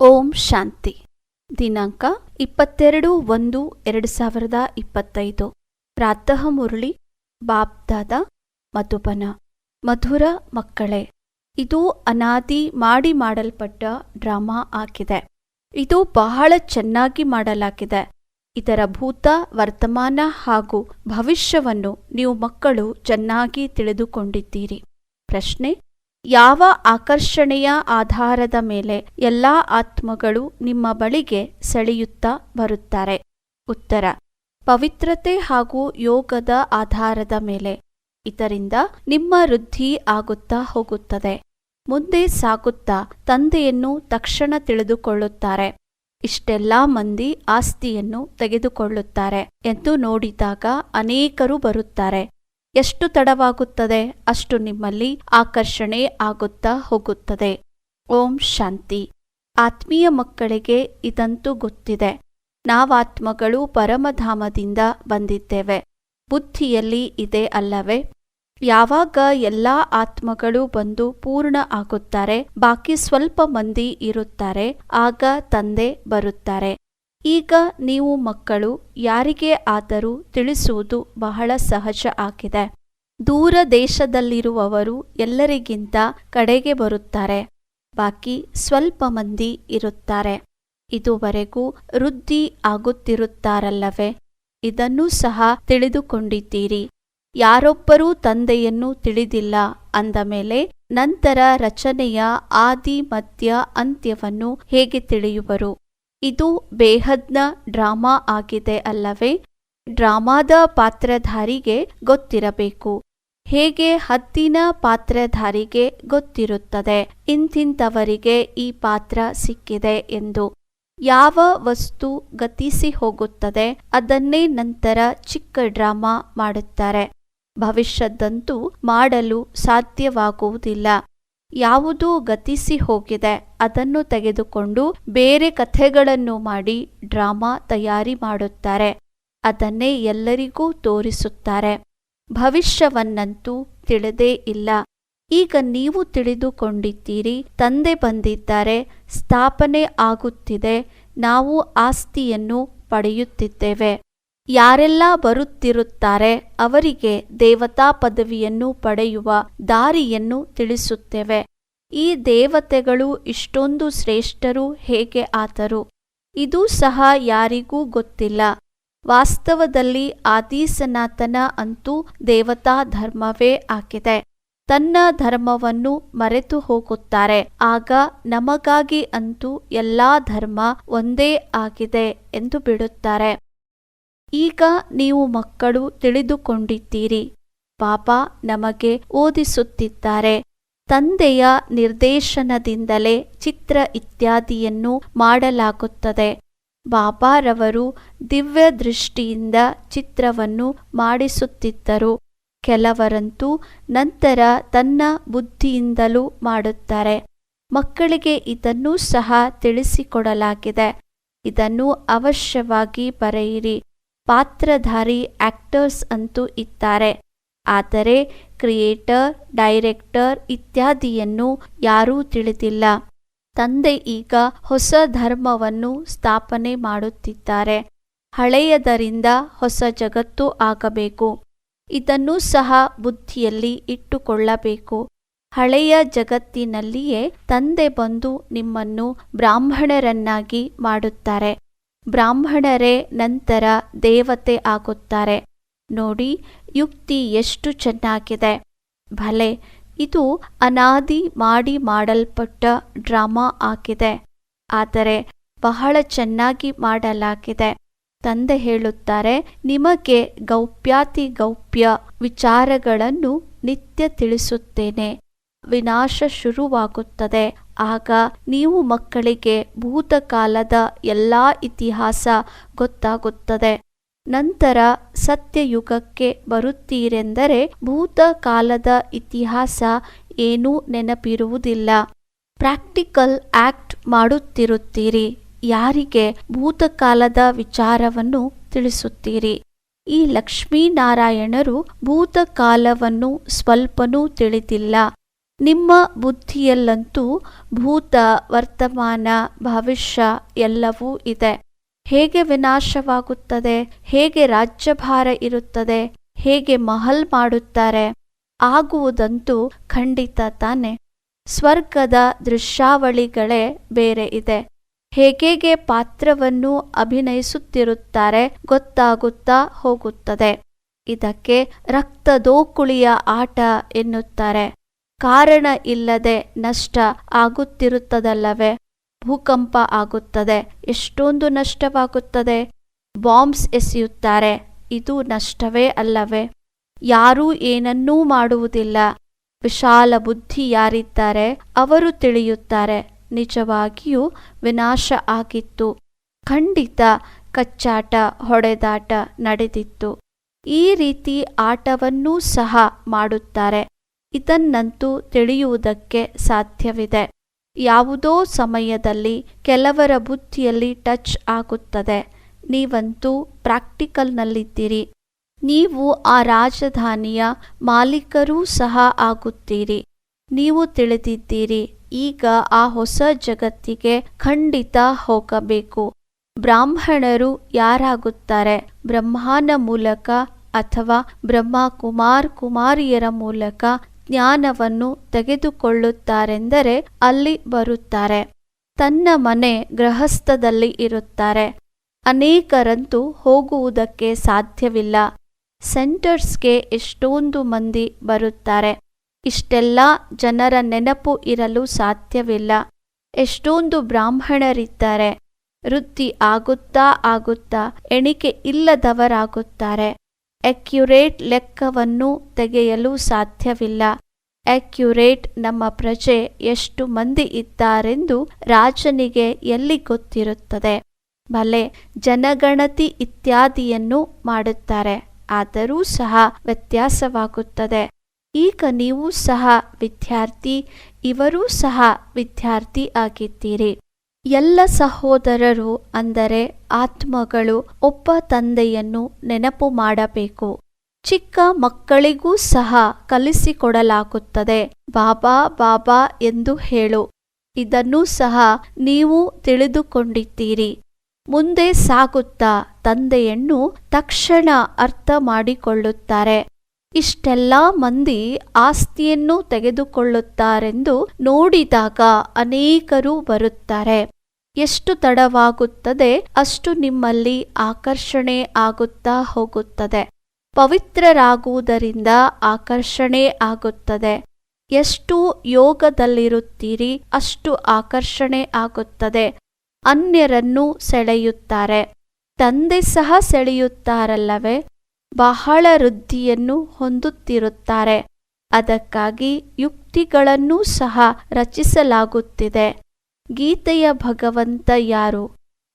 ಓಂ ಶಾಂತಿ. ದಿನಾಂಕ ಇಪ್ಪತ್ತೆರಡು ಒಂದು ಎರಡು ಸಾವಿರದ ಇಪ್ಪತ್ತೈದು. ಪ್ರಾತಃ ಮುರಳಿ ಬಾಬ್ದಾದ ಮಧುಬನ. ಮಧುರ ಮಕ್ಕಳೇ, ಇದು ಅನಾದಿ ಮಾಡಿ ಮಾಡಲ್ಪಟ್ಟ ಡ್ರಾಮಾ ಆಗಿದೆ. ಇದು ಬಹಳ ಚೆನ್ನಾಗಿ ಮಾಡಲಾಗಿದೆ. ಇದರ ಭೂತ, ವರ್ತಮಾನ ಹಾಗೂ ಭವಿಷ್ಯವನ್ನು ನೀವು ಮಕ್ಕಳು ಚೆನ್ನಾಗಿ ತಿಳಿದುಕೊಂಡಿದ್ದೀರಿ. ಪ್ರಶ್ನೆ ಯಾವ ಆಕರ್ಷಣೆಯ ಆಧಾರದ ಮೇಲೆ ಎಲ್ಲಾ ಆತ್ಮಗಳು ನಿಮ್ಮ ಬಳಿಗೆ ಸೆಳೆಯುತ್ತಾ ಬರುತ್ತಾರೆ? ಉತ್ತರ, ಪವಿತ್ರತೆ ಹಾಗೂ ಯೋಗದ ಆಧಾರದ ಮೇಲೆ. ಇದರಿಂದ ನಿಮ್ಮ ವೃದ್ಧಿ ಆಗುತ್ತಾ ಹೋಗುತ್ತದೆ. ಮುಂದೆ ಸಾಗುತ್ತಾ ತಂದೆಯನ್ನು ತಕ್ಷಣ ತಿಳಿದುಕೊಳ್ಳುತ್ತಾರೆ. ಇಷ್ಟೆಲ್ಲಾ ಮಂದಿ ಆಸ್ತಿಯನ್ನು ತೆಗೆದುಕೊಳ್ಳುತ್ತಾರೆ ಎಂದು ನೋಡಿದಾಗ ಅನೇಕರು ಬರುತ್ತಾರೆ. ಎಷ್ಟು ತಡವಾಗುತ್ತದೆ ಅಷ್ಟು ನಿಮ್ಮಲ್ಲಿ ಆಕರ್ಷಣೆ ಆಗುತ್ತಾ ಹೋಗುತ್ತದೆ. ಓಂ ಶಾಂತಿ. ಆತ್ಮೀಯ ಮಕ್ಕಳಿಗೆ ಇದಂತೂ ಗೊತ್ತಿದೆ. ನಾವಾತ್ಮಗಳು ಪರಮಧಾಮದಿಂದ ಬಂದಿದ್ದೇವೆ. ಬುದ್ಧಿಯಲ್ಲಿ ಇದೆ ಅಲ್ಲವೇ? ಯಾವಾಗ ಎಲ್ಲ ಆತ್ಮಗಳು ಬಂದು ಪೂರ್ಣ ಆಗುತ್ತಾರೆ, ಬಾಕಿ ಸ್ವಲ್ಪ ಮಂದಿ ಇರುತ್ತಾರೆ, ಆಗ ತಂದೆ ಬರುತ್ತಾರೆ. ಈಗ ನೀವು ಮಕ್ಕಳು ಯಾರಿಗೆ ಆದರೂ ತಿಳಿಸುವುದು ಬಹಳ ಸಹಜ ಆಗಿದೆ. ದೂರ ದೇಶದಲ್ಲಿರುವವರು ಎಲ್ಲರಿಗಿಂತ ಕಡೆಗೆ ಬರುತ್ತಾರೆ. ಬಾಕಿ ಸ್ವಲ್ಪ ಮಂದಿ ಇರುತ್ತಾರೆ. ಇದುವರೆಗೂ ವೃದ್ಧಿ ಆಗುತ್ತಿರುತ್ತಾರಲ್ಲವೇ? ಇದನ್ನೂ ಸಹ ತಿಳಿದುಕೊಂಡಿದ್ದೀರಿ. ಯಾರೊಬ್ಬರೂ ತಂದೆಯನ್ನು ತಿಳಿದಿಲ್ಲ ಅಂದ ಮೇಲೆ ನಂತರ ರಚನೆಯ ಆದಿ ಮಧ್ಯ ಅಂತ್ಯವನ್ನು ಹೇಗೆ ತಿಳಿಯುವರು? ಇದು ಬೇಹದ್ನ ಡ್ರಾಮಾ ಆಗಿದೆ ಅಲ್ಲವೇ? ಡ್ರಾಮಾದ ಪಾತ್ರಧಾರಿಗೆ ಗೊತ್ತಿರಬೇಕು. ಹೇಗೆ ಹದ್ದಿನ ಪಾತ್ರಧಾರಿಗೆ ಗೊತ್ತಿರುತ್ತದೆ? ಇಂತಿಂತವರಿಗೆ ಈ ಪಾತ್ರ ಸಿಕ್ಕಿದೆ ಎಂದು. ಯಾವ ವಸ್ತು ಗತಿಸಿ ಹೋಗುತ್ತದೆ? ಅದನ್ನೇ ನಂತರ ಚಿಕ್ಕ ಡ್ರಾಮಾ ಮಾಡುತ್ತಾರೆ. ಭವಿಷ್ಯದಂತೂ ಮಾಡಲು ಸಾಧ್ಯವಾಗುವುದಿಲ್ಲ. ಯಾವುದು ಗತಿಸಿ ಹೋಗಿದೆ ಅದನ್ನು ತೆಗೆದುಕೊಂಡು ಬೇರೆ ಕಥೆಗಳನ್ನು ಮಾಡಿ ಡ್ರಾಮಾ ತಯಾರಿ ಮಾಡುತ್ತಾರೆ. ಅದನ್ನೇ ಎಲ್ಲರಿಗೂ ತೋರಿಸುತ್ತಾರೆ. ಭವಿಷ್ಯವನ್ನಂತೂ ತಿಳಿದೇ ಇಲ್ಲ. ಈಗ ನೀವು ತಿಳಿದುಕೊಂಡಿದ್ದೀರಿ, ತಂದೆ ಬಂದಿದ್ದಾರೆ, ಸ್ಥಾಪನೆ ಆಗುತ್ತಿದೆ, ನಾವು ಆಸ್ತಿಯನ್ನು ಪಡೆಯುತ್ತಿದ್ದೇವೆ. ಯಾರೆಲ್ಲ ಬರುತ್ತಿರುತ್ತಾರೆ ಅವರಿಗೆ ದೇವತಾ ಪದವಿಯನ್ನು ಪಡೆಯುವ ದಾರಿಯನ್ನು ತಿಳಿಸುತ್ತೇವೆ. ಈ ದೇವತೆಗಳು ಇಷ್ಟೊಂದು ಶ್ರೇಷ್ಠರು ಹೇಗೆ ಆತರು? ಇದು ಸಹ ಯಾರಿಗೂ ಗೊತ್ತಿಲ್ಲ. ವಾಸ್ತವದಲ್ಲಿ ಆದಿಸನಾತನ ಅಂತೂ ದೇವತಾ ಧರ್ಮವೇ ಆಗಿದೆ. ತನ್ನ ಧರ್ಮವನ್ನು ಮರೆತು ಹೋಗುತ್ತಾರೆ. ಆಗ ನಮಗಾಗಿ ಅಂತೂ ಎಲ್ಲಾ ಧರ್ಮ ಒಂದೇ ಆಗಿದೆ ಎಂದು ಬಿಡುತ್ತಾರೆ. ಈಗ ನೀವು ಮಕ್ಕಳು ತಿಳಿದುಕೊಂಡಿದ್ದೀರಿ. ಪಾಪ ನಮಗೆ ಓದಿಸುತ್ತಿದ್ದಾರೆ. ತಂದೆಯ ನಿರ್ದೇಶನದಿಂದಲೇ ಚಿತ್ರ ಇತ್ಯಾದಿಯನ್ನು ಮಾಡಲಾಗುತ್ತದೆ. ಬಾಬಾರವರು ದಿವ್ಯ ದೃಷ್ಟಿಯಿಂದ ಚಿತ್ರವನ್ನು ಮಾಡಿಸುತ್ತಿದ್ದರು. ಕೆಲವರಂತೂ ನಂತರ ತನ್ನ ಬುದ್ಧಿಯಿಂದಲೂ ಮಾಡುತ್ತಾರೆ. ಮಕ್ಕಳಿಗೆ ಇದನ್ನೂ ಸಹ ತಿಳಿಸಿಕೊಡಲಾಗಿದೆ. ಇದನ್ನು ಅವಶ್ಯವಾಗಿ ಬರೆಯಿರಿ. ಪಾತ್ರಧಾರಿ ಆಕ್ಟರ್ಸ್ ಅಂತೂ ಇದ್ದಾರೆ. ಆದರೆ ಕ್ರಿಯೇಟರ್, ಡೈರೆಕ್ಟರ್ ಇತ್ಯಾದಿಯನ್ನು ಯಾರೂ ತಿಳಿದಿಲ್ಲ. ತಂದೆ ಈಗ ಹೊಸ ಧರ್ಮವನ್ನು ಸ್ಥಾಪನೆ ಮಾಡುತ್ತಿದ್ದಾರೆ. ಹಳೆಯದರಿಂದ ಹೊಸ ಜಗತ್ತು ಆಗಬೇಕು. ಇದನ್ನು ಸಹ ಬುದ್ಧಿಯಲ್ಲಿ ಇಟ್ಟುಕೊಳ್ಳಬೇಕು. ಹಳೆಯ ಜಗತ್ತಿನಲ್ಲಿಯೇ ತಂದೆ ಬಂದು ನಿಮ್ಮನ್ನು ಬ್ರಾಹ್ಮಣರನ್ನಾಗಿ ಮಾಡುತ್ತಾರೆ. ಬ್ರಾಹ್ಮಣರೇ, ನಂತರ ದೇವತೆ ಆಗುತ್ತಾರೆ. ನೋಡಿ, ಯುಕ್ತಿ ಎಷ್ಟು ಚೆನ್ನಾಗಿದೆ. ಭಲೆ, ಇದು ಅನಾದಿ ಮಾಡಿ ಮಾಡಲ್ಪಟ್ಟ ಡ್ರಾಮಾ ಆಗಿದೆ. ಆದರೆ, ಬಹಳ ಚೆನ್ನಾಗಿ ಮಾಡಲಾಗಿದೆ. ತಂದೆ ಹೇಳುತ್ತಾರೆ, ನಿಮಗೆ ಗೌಪ್ಯಾತಿ ಗೌಪ್ಯ ವಿಚಾರಗಳನ್ನು ನಿತ್ಯ ತಿಳಿಸುತ್ತೇನೆ. ವಿನಾಶ ಶುರುವಾಗುತ್ತದೆ. ಆಗ ನೀವು ಮಕ್ಕಳಿಗೆ ಭೂತಕಾಲದ ಎಲ್ಲ ಇತಿಹಾಸ ಗೊತ್ತಾಗುತ್ತದೆ. ನಂತರ ಸತ್ಯಯುಗಕ್ಕೆ ಬರುತ್ತೀರೆಂದರೆ ಭೂತಕಾಲದ ಇತಿಹಾಸ ಏನೂ ನೆನಪಿರುವುದಿಲ್ಲ. ಪ್ರಾಕ್ಟಿಕಲ್ ಆಕ್ಟ್ ಮಾಡುತ್ತಿರುತ್ತೀರಿ. ಯಾರಿಗೆ ಭೂತಕಾಲದ ವಿಚಾರವನ್ನು ತಿಳಿಸುತ್ತೀರಿ? ಈ ಲಕ್ಷ್ಮೀನಾರಾಯಣರು ಭೂತಕಾಲವನ್ನು ಸ್ವಲ್ಪನೂ ತಿಳಿದಿಲ್ಲ. ನಿಮ್ಮ ಬುದ್ಧಿಯಲ್ಲಂತೂ ಭೂತ, ವರ್ತಮಾನ, ಭವಿಷ್ಯ ಎಲ್ಲವೂ ಇದೆ. ಹೇಗೆ ವಿನಾಶವಾಗುತ್ತದೆ? ಹೇಗೆ ರಾಜ್ಯಭಾರ ಇರುತ್ತದೆ? ಹೇಗೆ ಮಹಲ್ ಮಾಡುತ್ತಾರೆ? ಆಗುವುದಂತೂ ಖಂಡಿತ ತಾನೆ. ಸ್ವರ್ಗದ ದೃಶ್ಯಾವಳಿಗಳೇ ಬೇರೆ ಇದೆ. ಹೇಗೆ ಪಾತ್ರವನ್ನು ಅಭಿನಯಿಸುತ್ತಿರುತ್ತಾರೆ ಗೊತ್ತಾಗುತ್ತಾ ಹೋಗುತ್ತದೆ. ಇದಕ್ಕೆ ರಕ್ತದೋಕುಳಿಯ ಆಟ ಎನ್ನುತ್ತಾರೆ. ಕಾರಣ ಇಲ್ಲದೆ ನಷ್ಟ ಆಗುತ್ತಿರುತ್ತದಲ್ಲವೇ? ಭೂಕಂಪ ಆಗುತ್ತದೆ. ಎಷ್ಟೊಂದು ನಷ್ಟವಾಗುತ್ತದೆ? ಬಾಂಬ್ಸ್ ಎಸೆಯುತ್ತಾರೆ. ಇದು ನಷ್ಟವೇ ಅಲ್ಲವೇ? ಯಾರೂ ಏನನ್ನೂ ಮಾಡುವುದಿಲ್ಲ. ವಿಶಾಲ ಬುದ್ಧಿ ಯಾರಿದ್ದಾರೆ? ಅವರು ತಿಳಿಯುತ್ತಾರೆ. ನಿಜವಾಗಿಯೂ ವಿನಾಶ ಆಗಿತ್ತು. ಖಂಡಿತ ಕಚ್ಚಾಟ, ಹೊಡೆದಾಟ ನಡೆದಿತ್ತು. ಈ ರೀತಿ ಆಟವನ್ನೂ ಸಹ ಮಾಡುತ್ತಾರೆ. ಇದನ್ನಂತೂ ತಿಳಿಯುವುದಕ್ಕೆ ಸಾಧ್ಯವಿದೆ. ಯಾವುದೋ ಸಮಯದಲ್ಲಿ ಕೆಲವರ ಬುದ್ಧಿಯಲ್ಲಿ ಟಚ್ ಆಗುತ್ತದೆ. ನೀವಂತೂ ಪ್ರಾಕ್ಟಿಕಲ್ನಲ್ಲಿದ್ದೀರಿ. ನೀವು ಆ ರಾಜಧಾನಿಯ ಮಾಲೀಕರೂ ಸಹ ಆಗುತ್ತೀರಿ. ನೀವು ತಿಳಿದಿದ್ದೀರಿ. ಈಗ ಆ ಹೊಸ ಜಗತ್ತಿಗೆ ಖಂಡಿತ ಹೋಗಬೇಕು. ಬ್ರಾಹ್ಮಣರು ಯಾರಾಗುತ್ತಾರೆ? ಬ್ರಹ್ಮನ ಮೂಲಕ ಅಥವಾ ಬ್ರಹ್ಮ ಕುಮಾರ್ ಕುಮಾರಿಯರ ಮೂಲಕ ಜ್ಞಾನವನ್ನು ತೆಗೆದುಕೊಳ್ಳುತ್ತಾರೆಂದರೆ ಅಲ್ಲಿ ಬರುತ್ತಾರೆ. ತನ್ನ ಮನೆ ಗೃಹಸ್ಥದಲ್ಲಿ ಇರುತ್ತಾರೆ. ಅನೇಕರಂತೂ ಹೋಗುವುದಕ್ಕೆ ಸಾಧ್ಯವಿಲ್ಲ. ಸೆಂಟರ್ಸ್ಗೆ ಎಷ್ಟೊಂದು ಮಂದಿ ಬರುತ್ತಾರೆ. ಇಷ್ಟೆಲ್ಲ ಜನರ ನೆನಪು ಇರಲು ಸಾಧ್ಯವಿಲ್ಲ. ಎಷ್ಟೊಂದು ಬ್ರಾಹ್ಮಣರಿದ್ದಾರೆ. ವೃತ್ತಿ ಆಗುತ್ತಾ ಆಗುತ್ತಾ ಎಣಿಕೆ ಇಲ್ಲದವರಾಗುತ್ತಾರೆ. ಅಕ್ಯುರೇಟ್ ಲೆಕ್ಕವನ್ನು ತೆಗೆಯಲು ಸಾಧ್ಯವಿಲ್ಲ. ಅಕ್ಯುರೇಟ್ ನಮ್ಮ ಪ್ರಜೆ ಎಷ್ಟು ಮಂದಿ ಇದ್ದಾರೆಂದು ರಾಜನಿಗೆ ಎಲ್ಲಿ ಗೊತ್ತಿರುತ್ತದೆ? ಭಲೆ ಜನಗಣತಿ ಇತ್ಯಾದಿಯನ್ನು ಮಾಡುತ್ತಾರೆ, ಆದರೂ ಸಹ ವ್ಯತ್ಯಾಸವಾಗುತ್ತದೆ. ಈಗ ನೀವು ಸಹ ವಿದ್ಯಾರ್ಥಿ, ಇವರೂ ಸಹ ವಿದ್ಯಾರ್ಥಿ ಆಗಿದ್ದೀರಿ. ಎಲ್ಲ ಸಹೋದರರು ಅಂದರೆ ಆತ್ಮಗಳು ಒಬ್ಬ ತಂದೆಯನ್ನು ನೆನಪು ಮಾಡಬೇಕು. ಚಿಕ್ಕ ಮಕ್ಕಳಿಗೂ ಸಹ ಕಲಿಸಿಕೊಡಲಾಗುತ್ತದೆ. ಬಾಬಾ ಬಾಬಾ ಎಂದು ಹೇಳು. ಇದನ್ನೂ ಸಹ ನೀವು ತಿಳಿದುಕೊಂಡಿದ್ದೀರಿ. ಮುಂದೆ ಸಾಗುತ್ತಾ ತಂದೆಯನ್ನು ತಕ್ಷಣ ಅರ್ಥ ಮಾಡಿಕೊಳ್ಳುತ್ತಾರೆ. ಇಷ್ಟೆಲ್ಲ ಮಂದಿ ಆಸ್ತಿಯನ್ನು ತೆಗೆದುಕೊಳ್ಳುತ್ತಾರೆಂದು ನೋಡಿದಾಗ ಅನೇಕರು ಬರುತ್ತಾರೆ. ಎಷ್ಟು ತಡವಾಗುತ್ತದೆ ಅಷ್ಟು ನಿಮ್ಮಲ್ಲಿ ಆಕರ್ಷಣೆ ಆಗುತ್ತಾ ಹೋಗುತ್ತದೆ. ಪವಿತ್ರರಾಗುವುದರಿಂದ ಆಕರ್ಷಣೆ ಆಗುತ್ತದೆ. ಎಷ್ಟು ಯೋಗದಲ್ಲಿರುತ್ತೀರಿ ಅಷ್ಟು ಆಕರ್ಷಣೆ ಆಗುತ್ತದೆ. ಅನ್ಯರನ್ನು ಸೆಳೆಯುತ್ತಾರೆ. ತಂದೆ ಸಹ ಸೆಳೆಯುತ್ತಾರಲ್ಲವೇ? ಬಹಳ ವೃದ್ಧಿಯನ್ನು ಹೊಂದುತ್ತಿರುತ್ತಾರೆ. ಅದಕ್ಕಾಗಿ ಯುಕ್ತಿಗಳನ್ನೂ ಸಹ ರಚಿಸಲಾಗುತ್ತಿದೆ. ಗೀತೆಯ ಭಗವಂತ ಯಾರು?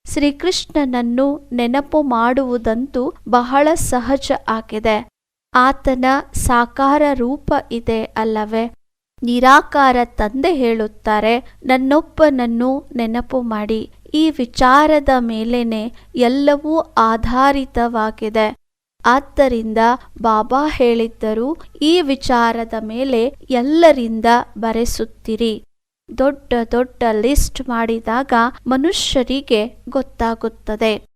ಶ್ರೀಕೃಷ್ಣನನ್ನು ನೆನಪು ಮಾಡುವುದಂತೂ ಬಹಳ ಸಹಜ ಆಗಿದೆ. ಆತನ ಸಾಕಾರ ರೂಪ ಇದೆ ಅಲ್ಲವೇ? ನಿರಾಕಾರ ತಂದೆ ಹೇಳುತ್ತಾರೆ, ನನ್ನೊಬ್ಬನನ್ನು ನೆನಪು ಮಾಡಿ. ಈ ವಿಚಾರದ ಮೇಲೇನೆ ಎಲ್ಲವೂ ಆಧಾರಿತವಾಗಿದೆ. ಆದ್ದರಿಂದ ಬಾಬಾ ಹೇಳಿದ್ದರು, ಈ ವಿಚಾರದ ಮೇಲೆ ಎಲ್ಲರಿಂದ ಬರೆಸುತ್ತಿರಿ. ದೊಡ್ಡ ದೊಡ್ಡ ಲಿಸ್ಟ್ ಮಾಡಿದಾಗ ಮನುಷ್ಯರಿಗೆ ಗೊತ್ತಾಗುತ್ತದೆ.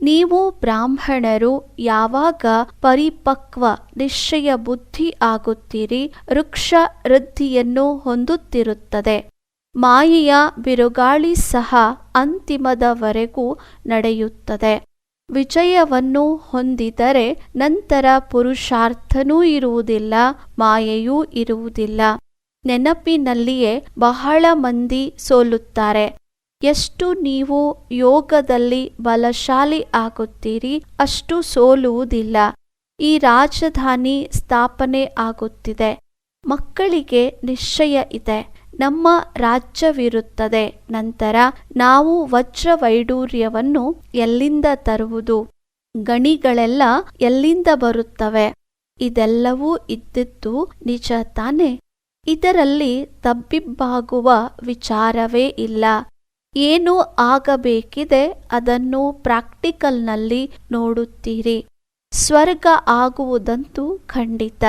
ನೀವು ಬ್ರಾಹ್ಮಣರು ಯಾವಾಗ ಪರಿಪಕ್ವ ನಿಶ್ಚಯ ಬುದ್ಧಿ ಆಗುತ್ತೀರಿ, ವೃಕ್ಷ ವೃದ್ಧಿಯನ್ನು ಹೊಂದುತ್ತಿರುತ್ತದೆ. ಮಾಯೆಯ ಬಿರುಗಾಳಿ ಸಹ ಅಂತಿಮದವರೆಗೂ ನಡೆಯುತ್ತದೆ. ವಿಜಯವನ್ನು ಹೊಂದಿದರೆ ನಂತರ ಪುರುಷಾರ್ಥನೂ ಇರುವುದಿಲ್ಲ, ಮಾಯೆಯೂ ಇರುವುದಿಲ್ಲ. ನೆನಪಿನಲ್ಲಿಯೇ ಬಹಳ ಮಂದಿ ಸೋಲುತ್ತಾರೆ. ಎಷ್ಟು ನೀವು ಯೋಗದಲ್ಲಿ ಬಲಶಾಲಿ ಆಗುತ್ತೀರಿ, ಅಷ್ಟು ಸೋಲುವುದಿಲ್ಲ. ಈ ರಾಜಧಾನಿ ಸ್ಥಾಪನೆ ಆಗುತ್ತಿದೆ. ಮಕ್ಕಳಿಗೆ ನಿಶ್ಚಯ ಇದೆ. ನಮ್ಮ ರಾಜ್ಯವಿರುತ್ತದೆ. ನಂತರ ನಾವು ವಜ್ರ ವೈಡೂರ್ಯವನ್ನು ಎಲ್ಲಿಂದ ತರುವುದು? ಗಣಿಗಳೆಲ್ಲ ಎಲ್ಲಿಂದ ಬರುತ್ತವೆ? ಇದೆಲ್ಲವೂ ಇದ್ದಿದ್ದು ನಿಜ ತಾನೆ? ಇದರಲ್ಲಿ ತಬ್ಬಿಬ್ಬಾಗುವ ವಿಚಾರವೇ ಇಲ್ಲ. ಏನು ಆಗಬೇಕಿದೆ ಅದನ್ನು ಪ್ರಾಕ್ಟಿಕಲ್ನಲ್ಲಿ ನೋಡುತ್ತೀರಿ. ಸ್ವರ್ಗ ಆಗುವುದಂತೂ ಖಂಡಿತ.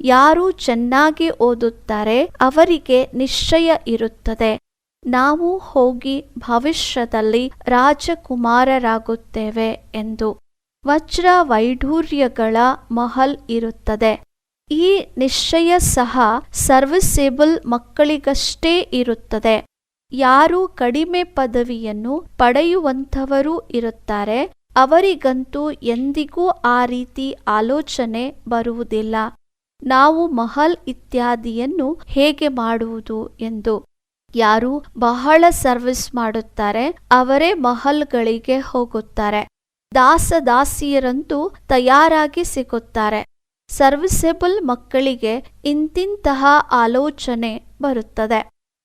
ಯಾರು ಚೆನ್ನಾಗಿ ಓದುತ್ತಾರೆ ಅವರಿಗೆ ನಿಶ್ಚಯ ಇರುತ್ತದೆ. ನಾವು ಹೋಗಿ ಭವಿಷ್ಯದಲ್ಲಿ ರಾಜಕುಮಾರರಾಗುತ್ತೇವೆ ಎಂದು ವಜ್ರ ವೈಢೂರ್ಯಗಳ ಮಹಲ್ ಇರುತ್ತದೆ. ಈ ನಿಶ್ಚಯ ಸಹ ಸರ್ವಿಸೇಬಲ್ ಮಕ್ಕಳಿಗಷ್ಟೇ ಇರುತ್ತದೆ. ಯಾರು ಕಡಿಮೆ ಪದವಿಯನ್ನು ಪಡೆಯುವಂಥವರೂ ಇರುತ್ತಾರೆ, ಅವರಿಗಂತೂ ಎಂದಿಗೂ ಆ ರೀತಿ ಆಲೋಚನೆ ಬರುವುದಿಲ್ಲ. ನಾವು ಮಹಲ್ ಇತ್ಯಾದಿಯನ್ನು ಹೇಗೆ ಮಾಡುವುದು ಎಂದು. ಯಾರು ಬಹಳ ಸರ್ವಿಸ್ ಮಾಡುತ್ತಾರೆ, ಅವರೇ ಮಹಲ್ಗಳಿಗೆ ಹೋಗುತ್ತಾರೆ. ದಾಸ ದಾಸಿಯರಂತೂ ತಯಾರಾಗಿ ಸಿಗುತ್ತಾರೆ. ಸರ್ವಿಸೇಬಲ್ ಮಕ್ಕಳಿಗೆ ಇಂತಿಂತಹ ಆಲೋಚನೆ ಬರುತ್ತದೆ.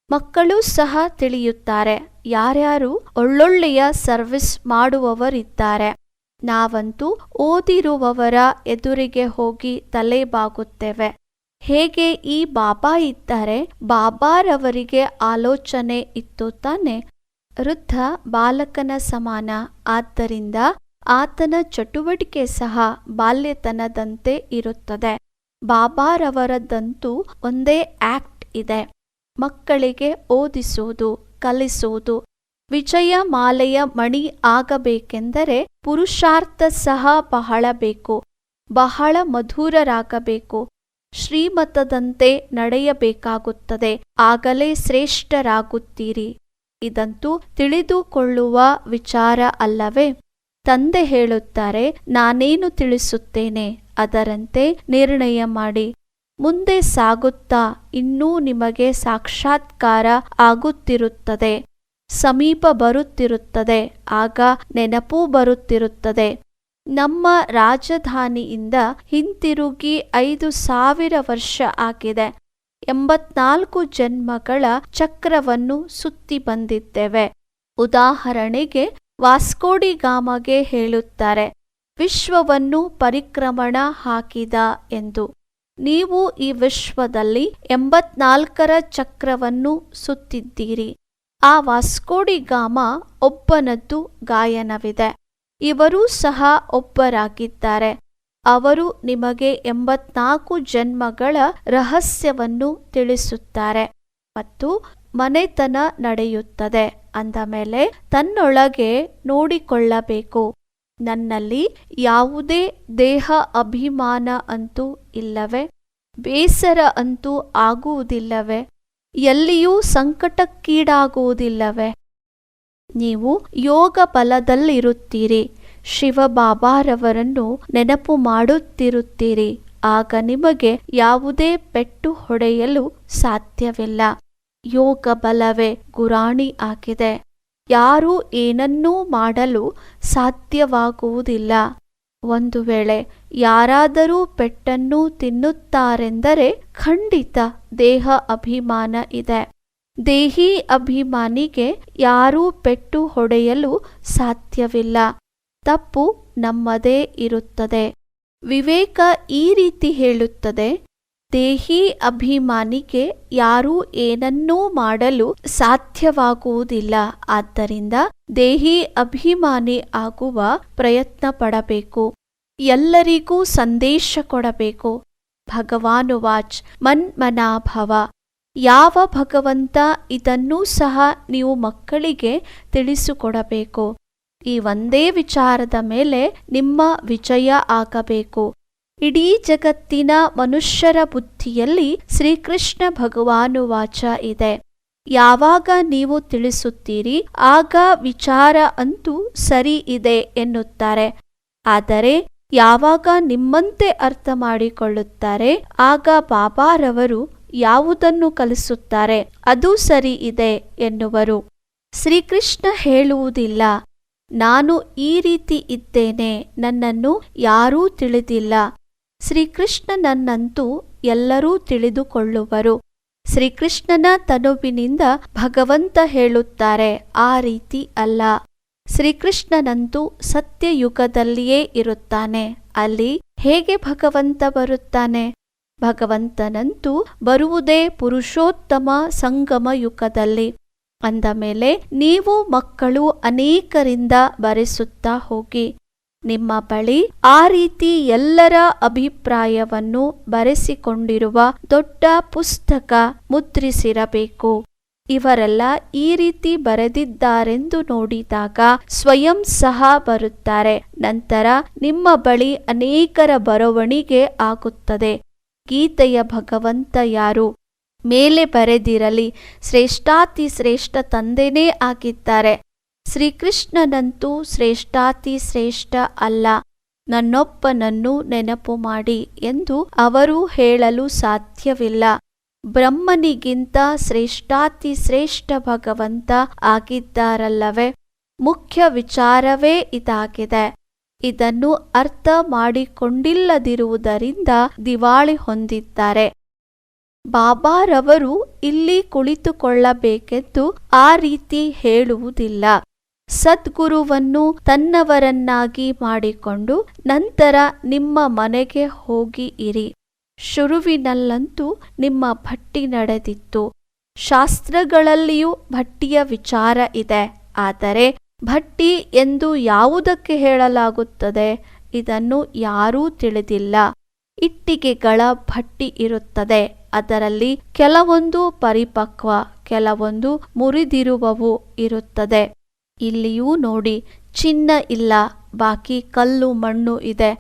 ಮಕ್ಕಳು ಸಹ ತಿಳಿಯುತ್ತಾರೆ, ಯಾರ್ಯಾರು ಒಳ್ಳೊಳ್ಳೆಯ ಸರ್ವಿಸ್ ಮಾಡುವವರಿದ್ದಾರೆ. ನಾವಂತೂ ಓದಿರುವವರ ಎದುರಿಗೆ ಹೋಗಿ ತಲೆ ಬಾಗುತ್ತೇವೆ ಹೇಗೆ ಈ ಬಾಬಾ ಇದ್ದರೆ ಬಾಬಾರವರಿಗೆ ಆಲೋಚನೆ ಇತ್ತು ತಾನೆ. ವೃದ್ಧ ಬಾಲಕನ ಸಮಾನ. ಆದ್ದರಿಂದ ಆತನ ಚಟುವಟಿಕೆ ಸಹ ಬಾಲ್ಯತನದಂತೆ ಇರುತ್ತದೆ. ಬಾಬಾರವರದಂತೂ ಒಂದೇ ಆಕ್ಟ್ ಇದೆ. ಮಕ್ಕಳಿಗೆ ಓದಿಸುವುದು, ಕಲಿಸುವುದು ವಿಜಯ ಮಾಲೆಯ ಮಣಿ ಆಗಬೇಕೆಂದರೆ ಪುರುಷಾರ್ಥ ಸಹ ಬಹಳ ಬೇಕು, ಬಹಳ ಮಧುರರಾಗಬೇಕು, ಶ್ರೀಮತದಂತೆ ನಡೆಯಬೇಕಾಗುತ್ತದೆ, ಆಗಲೇ ಶ್ರೇಷ್ಠರಾಗುತ್ತೀರಿ. ಇದಂತೂ ತಿಳಿದುಕೊಳ್ಳುವ ವಿಚಾರ ಅಲ್ಲವೇ? ತಂದೆ ಹೇಳುತ್ತಾರೆ, ನಾನೇನು ತಿಳಿಸುತ್ತೇನೆ, ಅದರಂತೆ ನಿರ್ಣಯ ಮಾಡಿ. ಮುಂದೆ ಸಾಗುತ್ತಾ ಇನ್ನೂ ನಿಮಗೆ ಸಾಕ್ಷಾತ್ಕಾರ ಆಗುತ್ತಿರುತ್ತದೆ. ಸಮೀಪ ಬರುತ್ತಿರುತ್ತದೆ. ಆಗ ನೆನಪು ಬರುತ್ತಿರುತ್ತದೆ. ನಮ್ಮ ರಾಜಧಾನಿಯಿಂದ ಹಿಂತಿರುಗಿ ಐದು ಸಾವಿರ ವರ್ಷ ಆಗಿದೆ. ಎಂಬತ್ನಾಲ್ಕು ಜನ್ಮಗಳ ಚಕ್ರವನ್ನು ಸುತ್ತಿ ಬಂದಿದ್ದೇವೆ. ಉದಾಹರಣೆಗೆ ವಾಸ್ಕೋಡಿಗಾಮಗೆ ಹೇಳುತ್ತಾರೆ, ವಿಶ್ವವನ್ನು ಪರಿಕ್ರಮಣ ಹಾಕಿದ ಎಂದು. ನೀವು ಈ ವಿಶ್ವದಲ್ಲಿ ಎಂಬತ್ನಾಲ್ಕರ ಚಕ್ರವನ್ನು ಸುತ್ತಿದ್ದೀರಿ. ಆ ವಾಸ್ಕೋಡಿಗಾಮ ಒಬ್ಬನದ್ದು ಗಾಯನವಿದೆ. ಇವರೂ ಸಹ ಒಬ್ಬರಾಗಿದ್ದಾರೆ. ಅವರು ನಿಮಗೆ ಎಂಬತ್ನಾಲ್ಕು ಜನ್ಮಗಳ ರಹಸ್ಯವನ್ನು ತಿಳಿಸುತ್ತಾರೆ ಮತ್ತು ಮನೆತನ ನಡೆಯುತ್ತದೆ ಅಂದ ಮೇಲೆ ತನ್ನೊಳಗೆ ನೋಡಿಕೊಳ್ಳಬೇಕು. ನನ್ನಲ್ಲಿ ಯಾವುದೇ ದೇಹ ಅಭಿಮಾನ ಅಂತೂ ಇಲ್ಲವೇ? ಬೇಸರ ಅಂತೂ ಆಗುವುದಿಲ್ಲವೇ? ಎಲ್ಲಿಯೂ ಸಂಕಟಕ್ಕೀಡಾಗುವುದಿಲ್ಲವೇ? ನೀವು ಯೋಗ ಬಲದಲ್ಲಿರುತ್ತೀರಿ ಶಿವಬಾಬಾರವರನ್ನು ನೆನಪು ಮಾಡುತ್ತಿರುತ್ತೀರಿ, ಆಗ ನಿಮಗೆ ಯಾವುದೇ ಪೆಟ್ಟು ಹೊಡೆಯಲು ಸಾಧ್ಯವಿಲ್ಲ. ಯೋಗ ಬಲವೇ ಗುರಾಣಿ ಆಗಿದೆ. ಯಾರೂ ಏನನ್ನೂ ಮಾಡಲು ಸಾಧ್ಯವಾಗುವುದಿಲ್ಲ. ಒಂದು ವೇಳೆ ಯಾರಾದರೂ ಪೆಟ್ಟನ್ನು ತಿನ್ನುತ್ತಾರೆಂದರೆ ಖಂಡಿತ ದೇಹ ಅಭಿಮಾನ ಇದೆ. ದೇಹಿ ಅಭಿಮಾನಿಗೆ ಯಾರೂ ಪೆಟ್ಟು ಹೊಡೆಯಲು ಸಾಧ್ಯವಿಲ್ಲ. ತಪ್ಪು ನಮ್ಮದೇ ಇರುತ್ತದೆ. ವಿವೇಕ ಈ ರೀತಿ ಹೇಳುತ್ತದೆ ದೇಹಿ ಅಭಿಮಾನಿಗೆ ಯಾರೂ ಏನನ್ನೂ ಮಾಡಲು ಸಾಧ್ಯವಾಗುವುದಿಲ್ಲ. ಆದ್ದರಿಂದ ದೇಹಿ ಅಭಿಮಾನಿ ಆಗುವ ಪ್ರಯತ್ನ ಪಡಬೇಕು. ಎಲ್ಲರಿಗೂ ಸಂದೇಶ ಕೊಡಬೇಕು. ಭಗವಾನುವಾಚ್ ಮನ್ಮನಾಭವ. ಯಾವ ಭಗವಂತ ಇದನ್ನೂ ಸಹ ನೀವು ಮಕ್ಕಳಿಗೆ ತಿಳಿಸಿಕೊಡಬೇಕು. ಈ ಒಂದೇ ವಿಚಾರದ ಮೇಲೆ ನಿಮ್ಮ ವಿಜಯ ಆಗಬೇಕು. ಇಡೀ ಜಗತ್ತಿನ ಮನುಷ್ಯರ ಬುದ್ಧಿಯಲ್ಲಿ ಶ್ರೀಕೃಷ್ಣ ಭಗವಾನು ವಾಚ ಇದೆ. ಯಾವಾಗ ನೀವು ತಿಳಿಸುತ್ತೀರಿ, ಆಗ ವಿಚಾರ ಅಂತೂ ಸರಿ ಇದೆ ಎನ್ನುತ್ತಾರೆ. ಆದರೆ ಯಾವಾಗ ನಿಮ್ಮಂತೆ ಅರ್ಥ ಮಾಡಿಕೊಳ್ಳುತ್ತಾರೆ, ಆಗ ಬಾಬಾರವರು ಯಾವುದನ್ನು ಕಲಿಸುತ್ತಾರೆ, ಅದು ಸರಿ ಇದೆ ಎನ್ನುವರು. ಶ್ರೀಕೃಷ್ಣ ಹೇಳುವುದಿಲ್ಲ, ನಾನು ಈ ರೀತಿ ಇದ್ದೇನೆ, ನನ್ನನ್ನು ಯಾರೂ ತಿಳಿದಿಲ್ಲ. ಶ್ರೀಕೃಷ್ಣನನ್ನಂತೂ ಎಲ್ಲರೂ ತಿಳಿದುಕೊಳ್ಳುವರು. ಶ್ರೀಕೃಷ್ಣನ ತನುವಿನಿಂದ ಭಗವಂತ ಹೇಳುತ್ತಾರೆ, ಆ ರೀತಿ ಅಲ್ಲ. ಶ್ರೀಕೃಷ್ಣನಂತೂ ಸತ್ಯಯುಗದಲ್ಲಿಯೇ ಇರುತ್ತಾನೆ. ಅಲ್ಲಿ ಹೇಗೆ ಭಗವಂತ ಬರುತ್ತಾನೆ? ಭಗವಂತನಂತೂ ಬರುವುದೇ ಪುರುಷೋತ್ತಮ ಸಂಗಮ ಯುಗದಲ್ಲಿ. ಅಂದ ಮೇಲೆ, ನೀವು ಮಕ್ಕಳು ಅನೇಕರಿಂದ ಬರೆಸುತ್ತಾ ಹೋಗಿ. ನಿಮ್ಮ ಬಳಿ ಆ ರೀತಿ ಎಲ್ಲರ ಅಭಿಪ್ರಾಯವನ್ನು ಬರೆಸಿಕೊಂಡಿರುವ ದೊಡ್ಡ ಪುಸ್ತಕ ಮುದ್ರಿಸಿರಬೇಕು. ಇವರೆಲ್ಲ ಈ ರೀತಿ ಬರೆದಿದ್ದಾರೆಂದು ನೋಡಿದಾಗ ಸ್ವಯಂ ಸಹ ಬರುತ್ತಾರೆ. ನಂತರ ನಿಮ್ಮ ಬಳಿ ಅನೇಕರ ಬರವಣಿಗೆ ಆಗುತ್ತದೆ. ಗೀತೆಯ ಭಗವಂತ ಯಾರು? ಮೇಲೆ ಬರೆದಿರಲಿ. ಶ್ರೇಷ್ಠಾತಿ ಶ್ರೇಷ್ಠ ತಂದೆನೇ ಆಗಿದ್ದಾರೆ. ಶ್ರೀಕೃಷ್ಣನಂತೂ ಶ್ರೇಷ್ಠಾತಿ ಶ್ರೇಷ್ಠ ಅಲ್ಲ. ನನ್ನೊಪ್ಪನನ್ನು ನೆನಪು ಮಾಡಿ ಎಂದು ಅವರು ಹೇಳಲು ಸಾಧ್ಯವಿಲ್ಲ. ಬ್ರಹ್ಮನಿಗಿಂತ ಶ್ರೇಷ್ಠಾತಿ ಶ್ರೇಷ್ಠ ಭಗವಂತ ಆಗಿದ್ದಾರಲ್ಲವೇ? ಮುಖ್ಯ ವಿಚಾರವೇ ಇದಾಗಿದೆ. ಇದನ್ನು ಅರ್ಥ ಮಾಡಿಕೊಂಡಿಲ್ಲದಿರುವುದರಿಂದ ದಿವಾಳಿ ಹೊಂದಿದ್ದಾರೆ. ಬಾಬಾರವರು ಇಲ್ಲಿ ಕುಳಿತುಕೊಳ್ಳಬೇಕೆಂದು ಆ ರೀತಿ ಹೇಳುವುದಿಲ್ಲ. ಸದ್ಗುರುವನ್ನು ತನ್ನವರನ್ನಾಗಿ ಮಾಡಿಕೊಂಡು ನಂತರ ನಿಮ್ಮ ಮನೆಗೆ ಹೋಗಿ ಇರಿ. ಶುರುವಿನಲ್ಲಂತೂ ನಿಮ್ಮ ಭಟ್ಟಿ ನಡೆದಿತ್ತು. ಶಾಸ್ತ್ರಗಳಲ್ಲಿಯೂ ಭಟ್ಟಿಯ ವಿಚಾರ ಇದೆ. ಆದರೆ ಭಟ್ಟಿ ಎಂದು ಯಾವುದಕ್ಕೆ ಹೇಳಲಾಗುತ್ತದೆ? ಇದನ್ನು ಯಾರೂ ತಿಳಿದಿಲ್ಲ. ಇಟ್ಟಿಗೆಗಳ ಭಟ್ಟಿ ಇರುತ್ತದೆ. ಅದರಲ್ಲಿ ಕೆಲವೊಂದು ಪರಿಪಕ್ವ, ಕೆಲವೊಂದು ಮುರಿದಿರುವವು ಇರುತ್ತದೆ. ಇಲ್ಲಿಯೂ ನೋಡಿ, ಚಿನ್ನ ಇಲ್ಲ, ಬಾಕಿ ಕಲ್ಲು ಮಣ್ಣು ಇದೆ.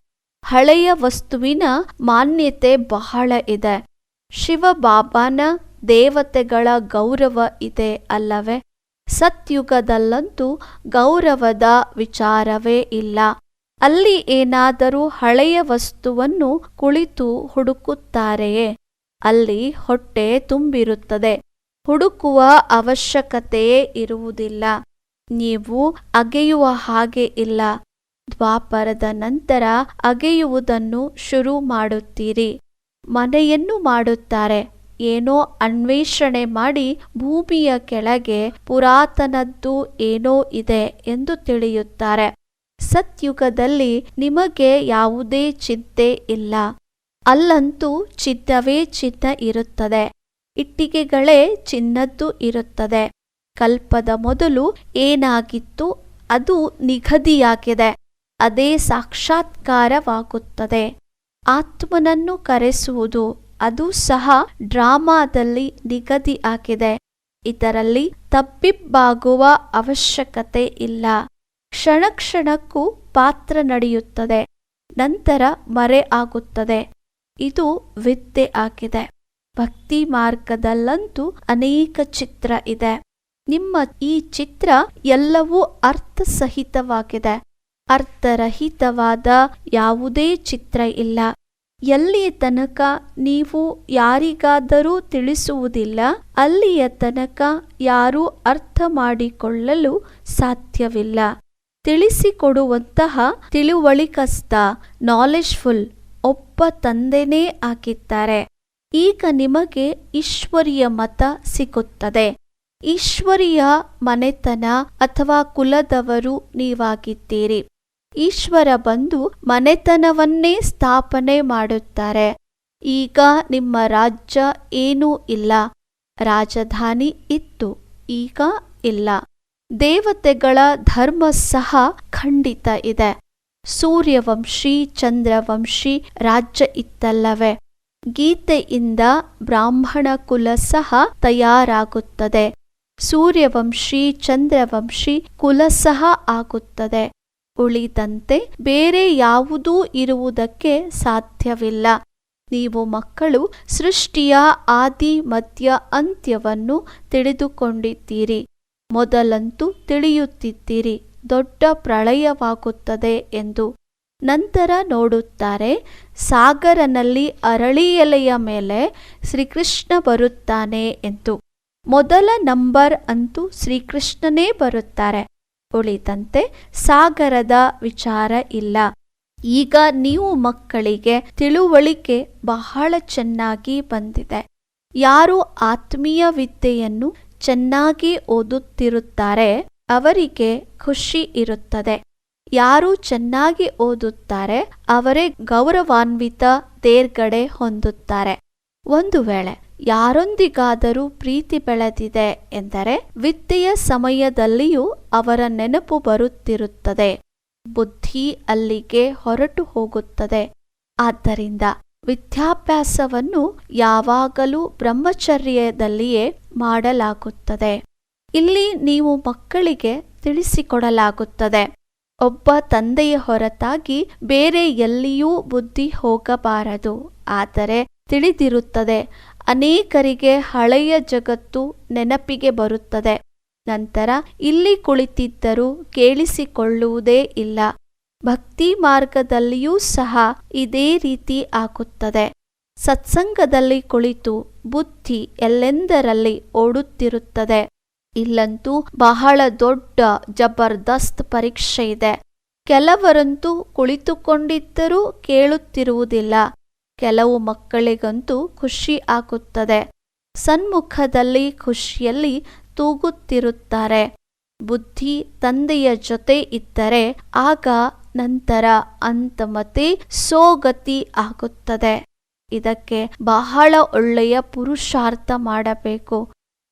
ಹಳೆಯ ವಸ್ತುವಿನ ಮಾನ್ಯತೆ ಬಹಳ ಇದೆ. ಶಿವಬಾಬಾನ ದೇವತೆಗಳ ಗೌರವ ಇದೆ ಅಲ್ಲವೇ? ಸತ್ಯುಗದಲ್ಲಂತೂ ಗೌರವದ ವಿಚಾರವೇ ಇಲ್ಲ. ಅಲ್ಲಿ ಏನಾದರೂ ಹಳೆಯ ವಸ್ತುವನ್ನು ಕುಳಿತು ಹುಡುಕುತ್ತಾರೆಯೇ? ಅಲ್ಲಿ ಹೊಟ್ಟೆ ತುಂಬಿರುತ್ತದೆ. ಹುಡುಕುವ ಅವಶ್ಯಕತೆಯೇ ಇರುವುದಿಲ್ಲ. ನೀವು ಅಗೆಯುವ ಹಾಗೆ ಇಲ್ಲ. ದ್ವಾಪರದ ನಂತರ ಅಗೆಯುವುದನ್ನು ಶುರು ಮಾಡುತ್ತೀರಿ. ಮನೆಯನ್ನು ಮಾಡುತ್ತಾರೆ. ಏನೋ ಅನ್ವೇಷಣೆ ಮಾಡಿ ಭೂಮಿಯ ಕೆಳಗೆ ಪುರಾತನದ್ದು ಏನೋ ಇದೆ ಎಂದು ತಿಳಿಯುತ್ತಾರೆ. ಸತ್ಯುಗದಲ್ಲಿ ನಿಮಗೆ ಯಾವುದೇ ಚಿಂತೆ ಇಲ್ಲ. ಅಲ್ಲಂತೂ ಚಿನ್ನವೇ ಚಿನ್ನ ಇರುತ್ತದೆ. ಇಟ್ಟಿಗೆಗಳೇ ಚಿನ್ನದ್ದು ಇರುತ್ತದೆ. ಕಲ್ಪದ ಮೊದಲು ಏನಾಗಿತ್ತು ಅದು ನಿಗದಿಯಾಗಿದೆ. ಅದೇ ಸಾಕ್ಷಾತ್ಕಾರವಾಗುತ್ತದೆ. ಆತ್ಮನನ್ನು ಕರೆಸುವುದು, ಅದು ಸಹ ಡ್ರಾಮಾದಲ್ಲಿ ನಿಗದಿ ಆಗಿದೆ ಇದರಲ್ಲಿ ತಪ್ಪಿಬ್ಬಾಗುವ ಅವಶ್ಯಕತೆ ಇಲ್ಲ. ಕ್ಷಣ ಕ್ಷಣಕ್ಕೂ ಪಾತ್ರ ನಡೆಯುತ್ತದೆ. ನಂತರ ಮರೆ ಆಗುತ್ತದೆ. ಇದು ವಿದ್ಯೆ ಆಗಿದೆ. ಭಕ್ತಿ ಮಾರ್ಗದಲ್ಲಂತೂ ಅನೇಕ ಚಿತ್ರ ಇದೆ. ನಿಮ್ಮ ಈ ಚಿತ್ರ ಎಲ್ಲವೂ ಅರ್ಥಸಹಿತವಾಗಿದೆ. ಅರ್ಥರಹಿತವಾದ ಯಾವುದೇ ಚಿತ್ರ ಇಲ್ಲ. ಎಲ್ಲಿಯ ತನಕ ನೀವು ಯಾರಿಗಾದರೂ ತಿಳಿಸುವುದಿಲ್ಲ, ಅಲ್ಲಿಯ ತನಕ ಯಾರೂ ಅರ್ಥ ಮಾಡಿಕೊಳ್ಳಲು ಸಾಧ್ಯವಿಲ್ಲ. ತಿಳಿಸಿಕೊಡುವಂತಹ ತಿಳುವಳಿಕಸ್ಥ ನಾಲೆಜ್ಫುಲ್ ಒಬ್ಬ ತಂದೆನೇ ಆಗಿದ್ದಾರೆ. ಈಗ ನಿಮಗೆ ಈಶ್ವರಿಯ ಮತ ಸಿಗುತ್ತದೆ. ಈಶ್ವರಿಯ ಮನೆತನ ಅಥವಾ ಕುಲದವರು ನೀವಾಗಿದ್ದೀರಿ. ಈಶ್ವರ ಬಂದು ಮನೆತನವನ್ನೇ ಸ್ಥಾಪನೆ ಮಾಡುತ್ತಾರೆ. ಈಗ ನಿಮ್ಮ ರಾಜ್ಯ ಏನೂ ಇಲ್ಲ. ರಾಜಧಾನಿ ಇತ್ತು, ಈಗ ಇಲ್ಲ. ದೇವತೆಗಳ ಧರ್ಮ ಸಹ ಖಂಡಿತ ಇದೆ. ಸೂರ್ಯವಂಶಿ, ಚಂದ್ರವಂಶಿ ರಾಜ್ಯ ಇತ್ತಲ್ಲವೇ? ಗೀತೆಯಿಂದ ಬ್ರಾಹ್ಮಣ ಕುಲ ಸಹ ತಯಾರಾಗುತ್ತದೆ. ಸೂರ್ಯವಂಶಿ, ಚಂದ್ರವಂಶಿ ಕುಲ ಸಹ ಆಗುತ್ತದೆ. ಉಳಿದಂತೆ ಬೇರೆ ಯಾವುದೂ ಇರುವುದಕ್ಕೆ ಸಾಧ್ಯವಿಲ್ಲ. ನೀವು ಮಕ್ಕಳು ಸೃಷ್ಟಿಯ ಆದಿ, ಮಧ್ಯ, ಅಂತ್ಯವನ್ನು ತಿಳಿದುಕೊಂಡಿದ್ದೀರಿ. ಮೊದಲಂತೂ ತಿಳಿಯುತ್ತಿದ್ದೀರಿ. ದೊಡ್ಡ ಪ್ರಳಯವಾಗುತ್ತದೆ ಎಂದು. ನಂತರ ನೋಡುತ್ತಾರೆ, ಸಾಗರನಲ್ಲಿ ಅರಳಿ ಎಲೆಯ ಮೇಲೆ ಶ್ರೀಕೃಷ್ಣ ಬರುತ್ತಾನೆ ಎಂದು. ಮೊದಲ ನಂಬರ್ ಅಂತೂ ಶ್ರೀಕೃಷ್ಣನೇ ಬರುತ್ತಾರೆ. ಉಳಿದಂತೆ ಸಾಗರದ ವಿಚಾರ ಇಲ್ಲ. ಈಗ ನೀವು ಮಕ್ಕಳಿಗೆ ತಿಳುವಳಿಕೆ ಬಹಳ ಚೆನ್ನಾಗಿ ಬಂದಿದೆ. ಯಾರು ಆತ್ಮೀಯ ವಿದ್ಯೆಯನ್ನು ಚೆನ್ನಾಗಿ ಓದುತ್ತಿರುತ್ತಾರೆ, ಅವರಿಗೆ ಖುಷಿ ಇರುತ್ತದೆ. ಯಾರು ಚೆನ್ನಾಗಿ ಓದುತ್ತಾರೆ, ಅವರೇ ಗೌರವಾನ್ವಿತ ತೇರ್ಗಡೆ ಹೊಂದುತ್ತಾರೆ. ಒಂದು ವೇಳೆ ಯಾರೊಂದಿಗಾದರೂ ಪ್ರೀತಿ ಬೆಳೆದಿದೆ ಎಂದರೆ ವಿದ್ಯೆಯ ಸಮಯದಲ್ಲಿಯೂ ಅವರ ನೆನಪು ಬರುತ್ತಿರುತ್ತದೆ. ಬುದ್ಧಿ ಅಲ್ಲಿಗೆ ಹೊರಟು ಹೋಗುತ್ತದೆ. ಆದ್ದರಿಂದ ವಿದ್ಯಾಭ್ಯಾಸವನ್ನು ಯಾವಾಗಲೂ ಬ್ರಹ್ಮಚರ್ಯದಲ್ಲಿಯೇ ಮಾಡಲಾಗುತ್ತದೆ. ಇಲ್ಲಿ ನೀವು ಮಕ್ಕಳಿಗೆ ತಿಳಿಸಿಕೊಡಲಾಗುತ್ತದೆ. ಒಬ್ಬ ತಂದೆಯ ಹೊರತಾಗಿ ಬೇರೆ ಎಲ್ಲಿಯೂ ಬುದ್ಧಿ ಹೋಗಬಾರದು. ಆದರೆ ತಿಳಿದಿರುತ್ತದೆ ಅನೇಕರಿಗೆ ಹಳೆಯ ಜಗತ್ತು ನೆನಪಿಗೆ ಬರುತ್ತದೆ. ನಂತರ ಇಲ್ಲಿ ಕುಳಿತಿದ್ದರೂ ಕೇಳಿಸಿಕೊಳ್ಳುವುದೇ ಇಲ್ಲ. ಭಕ್ತಿ ಮಾರ್ಗದಲ್ಲಿಯೂ ಸಹ ಇದೇ ರೀತಿ ಆಗುತ್ತದೆ. ಸತ್ಸಂಗದಲ್ಲಿ ಕುಳಿತು ಬುದ್ಧಿ ಎಲ್ಲೆಂದರಲ್ಲಿ ಓಡುತ್ತಿರುತ್ತದೆ. ಇಲ್ಲಂತೂ ಬಹಳ ದೊಡ್ಡ ಜಬರ್ದಸ್ತ್ ಪರೀಕ್ಷೆ ಇದೆ. ಕೆಲವರಂತೂ ಕುಳಿತುಕೊಂಡಿದ್ದರೂ ಕೇಳುತ್ತಿರುವುದಿಲ್ಲ. ಕೆಲವು ಮಕ್ಕಳಿಗಂತೂ ಖುಷಿ ಆಗುತ್ತದೆ. ಸನ್ಮುಖದಲ್ಲಿ ಖುಷಿಯಲ್ಲಿ ತೂಗುತ್ತಿರುತ್ತಾರೆ. ಬುದ್ಧಿ ತಂದೆಯ ಜೊತೆ ಇದ್ದರೆ ಆಗ ನಂತರ ಅಂತಮತೆ ಸೋಗತಿ ಆಗುತ್ತದೆ. ಇದಕ್ಕೆ ಬಹಳ ಒಳ್ಳೆಯ ಪುರುಷಾರ್ಥ ಮಾಡಬೇಕು.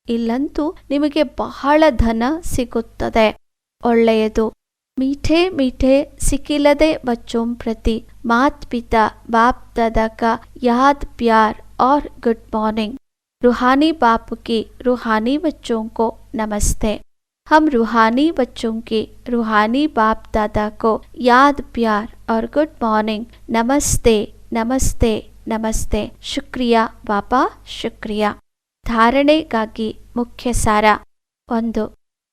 ಇಲ್ಲಂತೂ ನಿಮಗೆ ಬಹಳ ಧನ ಸಿಗುತ್ತದೆ. ಒಳ್ಳೆಯದು. ಮೀಠೆ ಮೀಠೆ ಸಿಕ್ಕಿಲ್ಲದೆ ಬಚ್ಚೋಂ ಪ್ರತಿ ಮಾತ್ ಪಿತಾ बाप दादा का याद प्यार और गुड मॉर्निंग रूहानी बाप की रूहानी बच्चों को नमस्ते हम रूहानी बच्चों की रूहानी बाप दादा को याद प्यार और गुड मॉर्निंग नमस्ते नमस्ते ನಮಸ್ತೆ ಶುಕ್ರಿಯಾ ಬಾಬಾ ಶುಕ್ರಿಯಾ ಧಾರಣೆಗಾಗಿ ಮುಖ್ಯ ಸಾರ ಒಂದು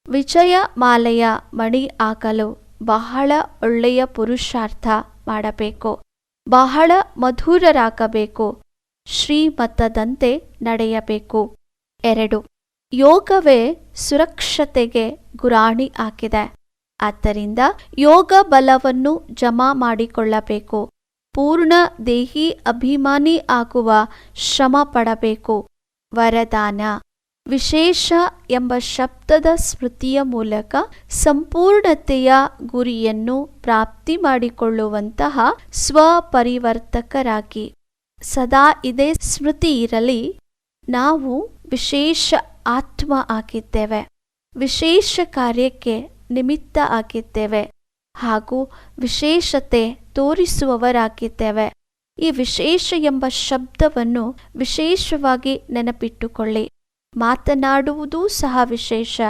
ವಿಜಯ ಮಾಲೆಯ ಮಣಿ ಆಗಲು ಬಹಳ ಒಳ್ಳೆಯ ಪುರುಷಾರ್ಥ ಮಾಡಬೇಕು. ಬಹಳ ಮಧುರರಾಗಬೇಕು. ಶ್ರೀಮತದಂತೆ ನಡೆಯಬೇಕು. ಎರಡು, ಯೋಗವೇ ಸುರಕ್ಷತೆಗೆ ಗುರಾಣಿ ಹಾಕಿದೆ ಆದ್ದರಿಂದ ಯೋಗ ಬಲವನ್ನು ಜಮಾ ಮಾಡಿಕೊಳ್ಳಬೇಕು. ಪೂರ್ಣ ದೇಹಿ ಅಭಿಮಾನಿ ಆಗುವ ಶ್ರಮ ಪಡಬೇಕು. ವರದಾನ. ವಿಶೇಷ ಎಂಬ ಶಬ್ದದ ಸ್ಮೃತಿಯ ಮೂಲಕ ಸಂಪೂರ್ಣತೆಯ ಗುರಿಯನ್ನು ಪ್ರಾಪ್ತಿ ಮಾಡಿಕೊಳ್ಳುವಂತಹ ಸ್ವಪರಿವರ್ತಕರಾಗಿ ಸದಾ ಇದೇ ಸ್ಮೃತಿ ಇರಲಿ, ನಾವು ವಿಶೇಷ ಆತ್ಮ ಆಗಿದ್ದೇವೆ, ವಿಶೇಷ ಕಾರ್ಯಕ್ಕೆ ನಿಮಿತ್ತ ಆಗಿದ್ದೇವೆ ಹಾಗೂ ವಿಶೇಷತೆ ತೋರಿಸುವವರಾಗಿದ್ದೇವೆ. ಈ ವಿಶೇಷ ಎಂಬ ಶಬ್ದವನ್ನು ವಿಶೇಷವಾಗಿ ನೆನಪಿಟ್ಟುಕೊಳ್ಳಿ. ಮಾತನಾಡುವುದೂ ಸಹ ವಿಶೇಷ,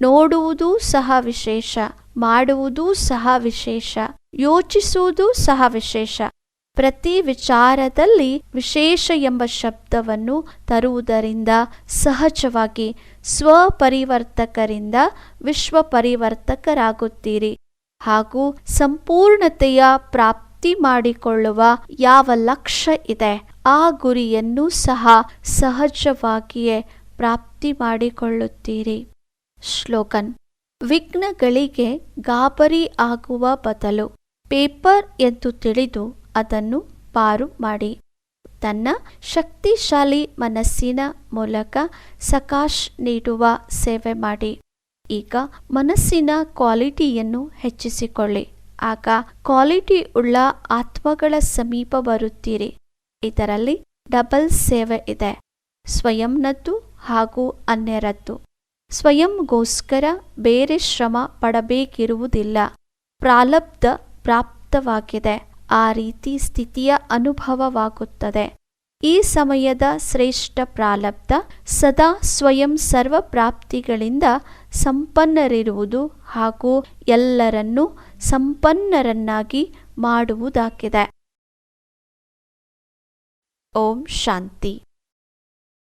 ನೋಡುವುದೂ ಸಹ ವಿಶೇಷ, ಮಾಡುವುದೂ ಸಹ ವಿಶೇಷ, ಯೋಚಿಸುವುದೂ ಸಹ ವಿಶೇಷ. ಪ್ರತಿ ವಿಚಾರದಲ್ಲಿ ವಿಶೇಷ ಎಂಬ ಶಬ್ದವನ್ನು ತರುವುದರಿಂದ ಸಹಜವಾಗಿ ಸ್ವಪರಿವರ್ತಕರಿಂದ ವಿಶ್ವ ಪರಿವರ್ತಕರಾಗುತ್ತೀರಿ ಹಾಗೂ ಸಂಪೂರ್ಣತೆಯ ಪ್ರಾಪ್ತಿ ಮಾಡಿಕೊಳ್ಳುವ ಯಾವ ಲಕ್ಷ್ಯ ಇದೆ, ಆ ಗುರಿಯನ್ನು ಸಹ ಸಹಜವಾಗಿಯೇ ಪ್ರಾಪ್ತಿ ಮಾಡಿಕೊಳ್ಳುತ್ತೀರಿ ಶ್ಲೋಕನ್. ವಿಘ್ನಗಳಿಗೆ ಗಾಬರಿ ಆಗುವ ಬದಲು ಪೇಪರ್ ಎಂದು ತಿಳಿದು ಅದನ್ನು ಪಾರು ಮಾಡಿ. ತನ್ನ ಶಕ್ತಿಶಾಲಿ ಮನಸ್ಸಿನ ಮೂಲಕ ಸಕಾಶ್ ನೀಡುವ ಸೇವೆ ಮಾಡಿ. ಈಗ ಮನಸ್ಸಿನ ಕ್ವಾಲಿಟಿಯನ್ನು ಹೆಚ್ಚಿಸಿಕೊಳ್ಳಿ. ಆಗ ಕ್ವಾಲಿಟಿ ಉಳ್ಳ ಆತ್ಮಗಳ ಸಮೀಪ ಬರುತ್ತೀರಿ. ಇದರಲ್ಲಿ ಡಬಲ್ ಸೇವೆ ಇದೆ. ಸ್ವಯಂನದ್ದು ಹಾಗೂ ಅನ್ಯರದ್ದು ಸ್ವಯಂಗೋಸ್ಕರ ಬೇರೆ ಶ್ರಮ ಪಡಬೇಕಿರುವುದಿಲ್ಲ. ಪ್ರಾಲಬ್ಧ ಪ್ರಾಪ್ತವಾಗಿದೆ. ಆ ರೀತಿ ಸ್ಥಿತಿಯ ಅನುಭವವಾಗುತ್ತದೆ. ಈ ಸಮಯದ ಶ್ರೇಷ್ಠ ಪ್ರಾಲಬ್ಧ ಸದಾ ಸ್ವಯಂ ಸರ್ವ ಪ್ರಾಪ್ತಿಗಳಿಂದ ಸಂಪನ್ನರಿರುವುದು ಹಾಗೂ ಎಲ್ಲರನ್ನೂ ಸಂಪನ್ನರನ್ನಾಗಿ ಮಾಡುವುದಾಗಿದೆ. ಓಂ ಶಾಂತಿ.